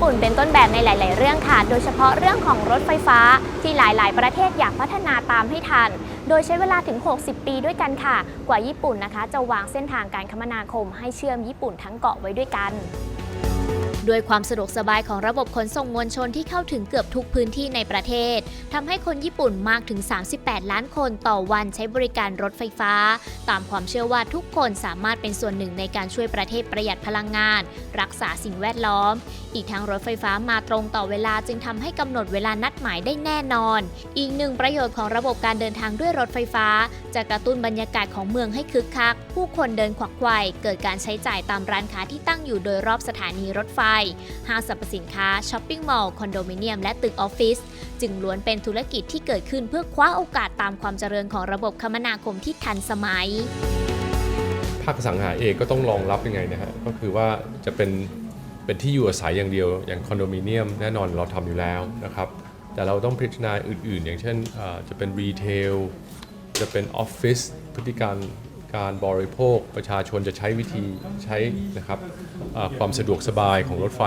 ปุ่นเป็นต้นแบบในหลาย ๆ เรื่องค่ะ โดยเฉพาะเรื่องของรถไฟฟ้าที่หลาย ๆ ประเทศอยากพัฒนาตามให้ทัน โดยใช้เวลาถึง 60 ปีด้วยกันค่ะ กว่าญี่ปุ่นนะคะ จะวางเส้นทางการคมนาคมให้เชื่อมญี่ปุ่นทั้งเกาะไว้ด้วยกัน ด้วยความสะดวกสบายของระบบขนส่งมวลชนที่เข้าถึงเกือบทุกพื้นที่ในประเทศทำให้คนญี่ปุ่นมากถึง 38 ล้านคนต่อวันใช้บริการรถไฟฟ้า ตามความเชื่อว่าทุกคนสามารถเป็นส่วนหนึ่งในการช่วยประเทศประหยัดพลังงาน รักษาสิ่งแวดล้อม อีกทั้งรถไฟฟ้ามาตรงต่อเวลาจึงทำให้กำหนดเวลานัดหมายได้แน่นอน อีกหนึ่งประโยชน์ของระบบการเดินทางด้วยรถไฟฟ้า จะกระตุ้นบรรยากาศของเมืองให้คึกคัก ผู้คนเดินขวักไขว่เกิดการใช้จ่ายตามร้านค้าที่ตั้งอยู่โดยรอบสถานีรถไฟห้างสรรพสินค้าช้อปปิ้งมอลล์คอนโดมิเนียมและตึกออฟฟิศจึงล้วนเป็นธุรกิจที่เกิดขึ้นเพื่อคว้าโอกาสตามความเจริญของระบบคมนาคมที่ทันสมัย ภาคสังหาเองก็ต้องรองรับยังไงนะฮะก็คือว่าจะเป็นเป็นที่อยู่อาศัยอย่างเดียว อย่างคอนโดมิเนียมแน่นอนเราทำอยู่แล้วนะครับแต่เราต้องพิจารณาอื่น ๆ อย่างเช่นจะเป็นรีเทลจะเป็นออฟฟิศพฤติการ การบริโภคประชาชนจะใช้วิธีใช้นะครับความสะดวกสบายของรถไฟ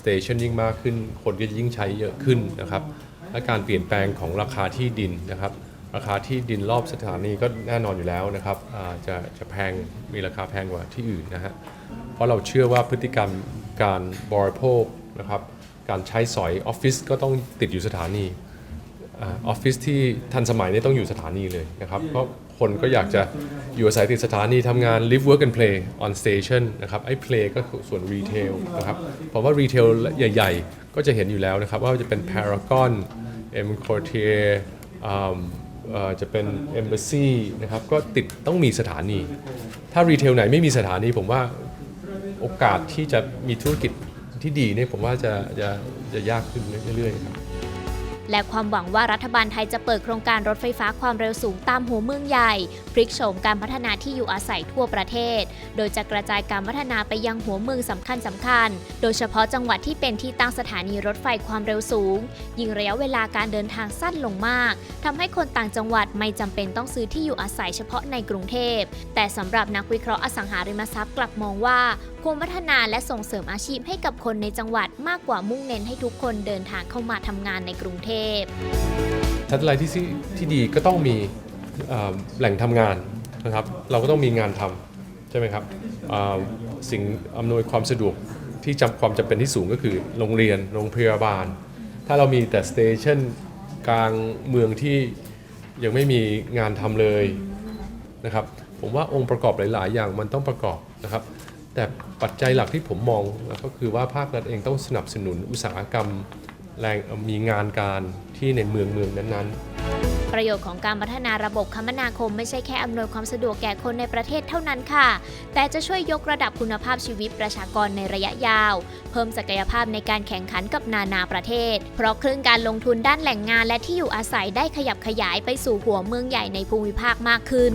สเตชันยิ่งมากขึ้น คนก็ยิ่งใช้เยอะขึ้นนะครับและการเปลี่ยนแปลงของราคาที่ดินนะครับ ราคาที่ดินรอบสถานีก็แน่นอนอยู่แล้วนะครับจะจะแพงมีราคาแพงกว่าที่อื่นนะฮะเพราะเราเชื่อว่าพฤติกรรมการบริโภคนะครับการใช้สอยออฟฟิศก็ต้องติดอยู่สถานี ออฟฟิศที่ทันสมัยนี่ต้องอยู่สถานีเลยนะครับ เพราะคนก็อยากจะอยู่อาศัยติดสถานีทำงาน live work and play on station นะครับ ไอ้ play ก็คือส่วน retail นะครับเพราะว่า retail ใหญ่ ๆ ก็จะเห็นอยู่แล้วนะครับ ว่าจะเป็น Paragon M Quartier อ่าเอ่อจะเป็น Embassy นะครับ ก็ติดต้องมีสถานี ถ้ารีเทลไหนไม่มีสถานี ผมว่าโอกาสที่จะมีธุรกิจที่ดีเนี่ยผมว่าจะจะจะยากขึ้นเรื่อยๆครับ และความหวังว่ารัฐบาลไทยจะเปิดโครงการรถไฟฟ้าความเร็วสูงตามหัวเมืองใหญ่พลิกโฉมการพัฒนาที่อยู่อาศัยทั่วประเทศ โดยจะกระจายการพัฒนาไปยังหัวเมืองสำคัญสำคัญ โดยเฉพาะจังหวัดที่เป็นที่ตั้งสถานีรถไฟความเร็วสูง ยิ่งระยะเวลาการเดินทางสั้นลงมากทำให้คนต่างจังหวัดไม่จำเป็นต้องซื้อที่อยู่อาศัยเฉพาะในกรุงเทพ แต่สำหรับนักวิเคราะห์อสังหาริมทรัพย์กลับมองว่า ควรพัฒนาและส่งเสริมอาชีพให้กับคนในจังหวัดมากกว่ามุ่งเน้นให้ทุกคนเดินทางเข้ามาทำงานในกรุงเทพทัศนคติที่ที่ดีก็ต้องมีแหล่งทำงานนะครับ เราก็ต้องมีงานทำใช่ไหมครับสิ่งอำนวยความสะดวกที่จำความจำเป็นที่สูงก็คือโรงเรียนโรงพยาบาล ถ้าเรามีแต่สเตชันกลางเมืองที่ยังไม่มีงานทำเลยนะครับ ผมว่าองค์ประกอบหลาย ๆ อย่างมันต้องประกอบนะครับ แต่ปัจจัยหลักที่ผมมองก็คือว่าภาครัฐเองต้องสนับสนุนอุตสาหกรรมแรงมีงานการที่ในเมืองเมืองนั้นๆ ประโยชน์ของการพัฒนาระบบคมนาคมไม่ใช่แค่อำนวยความสะดวกแก่คนในประเทศเท่านั้นค่ะ แต่จะช่วยยกระดับคุณภาพชีวิตประชากรในระยะยาว เพิ่มศักยภาพในการแข่งขันกับนานาประเทศ เพราะคลื่นการลงทุนด้านแหล่งงานและที่อยู่อาศัยได้ขยับขยายไปสู่หัวเมืองใหญ่ในภูมิภาคมากขึ้น